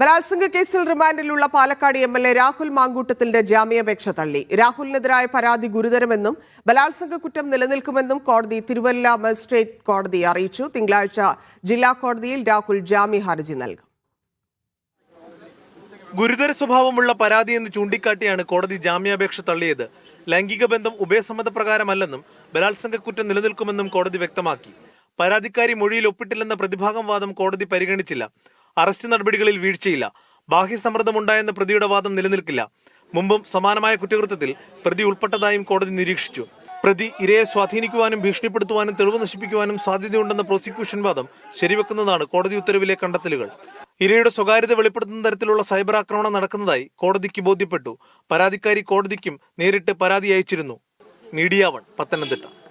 ബലാത്സംഗ കേസിൽ റിമാൻഡിലുള്ള Palakkad M L A Rahul മാങ്കൂട്ടത്തിന്റെ ജാമ്യാപേക്ഷ തള്ളി. രാഹുലിനെതിരായ പരാതി ഗുരുതരമെന്നും ബലാത്സംഗ കുറ്റം നിലനിൽക്കുമെന്നും കോടതി തിരുവല്ല മജിസ്ട്രേറ്റ് കോടതി അറിയിച്ചു. തിങ്കളാഴ്ച ജില്ലാ കോടതിയിൽ രാഹുൽ ജാമ്യ ഹർജി നൽകും. ഗുരുതര സ്വഭാവമുള്ള പരാതി എന്ന് ചൂണ്ടിക്കാട്ടിയാണ് കോടതി ജാമ്യാപേക്ഷ തള്ളിയത്. ലൈംഗിക ബന്ധം ഉഭയസമ്മതപ്രകാരമല്ലെന്നും ബലാത്സംഗ കുറ്റം നിലനിൽക്കുമെന്നും കോടതി വ്യക്തമാക്കി. പരാതിക്കാരി മൊഴിയിൽ ഒപ്പിട്ടില്ലെന്ന പ്രതിഭാഗം വാദം കോടതി പരിഗണിച്ചില്ല. അറസ്റ്റ് നടപടികളിൽ വീഴ്ചയില്ല. ബാഹ്യസമ്മർദ്ദമുണ്ടായെന്ന പ്രതിയുടെ വാദം നിലനിൽക്കില്ല. മുമ്പും സമാനമായ കുറ്റകൃത്യത്തിൽ പ്രതി ഉൾപ്പെട്ടതായും കോടതി നിരീക്ഷിച്ചു. പ്രതി ഇരയെ സ്വാധീനിക്കുവാനും ഭീഷണിപ്പെടുത്തുവാനും തെളിവ് നശിപ്പിക്കുവാനും സാധ്യതയുണ്ടെന്ന പ്രോസിക്യൂഷൻ വാദം ശരിവെക്കുന്നതാണ് കോടതി ഉത്തരവിലെ കണ്ടെത്തലുകൾ. ഇരയുടെ സ്വകാര്യത വെളിപ്പെടുത്തുന്ന തരത്തിലുള്ള സൈബർ ആക്രമണം നടക്കുന്നതായി കോടതിക്ക് ബോധ്യപ്പെട്ടു. പരാതിക്കാരി കോടതിക്കും നേരിട്ട് പരാതി അയച്ചിരുന്നു. Media one Pathanamthitta.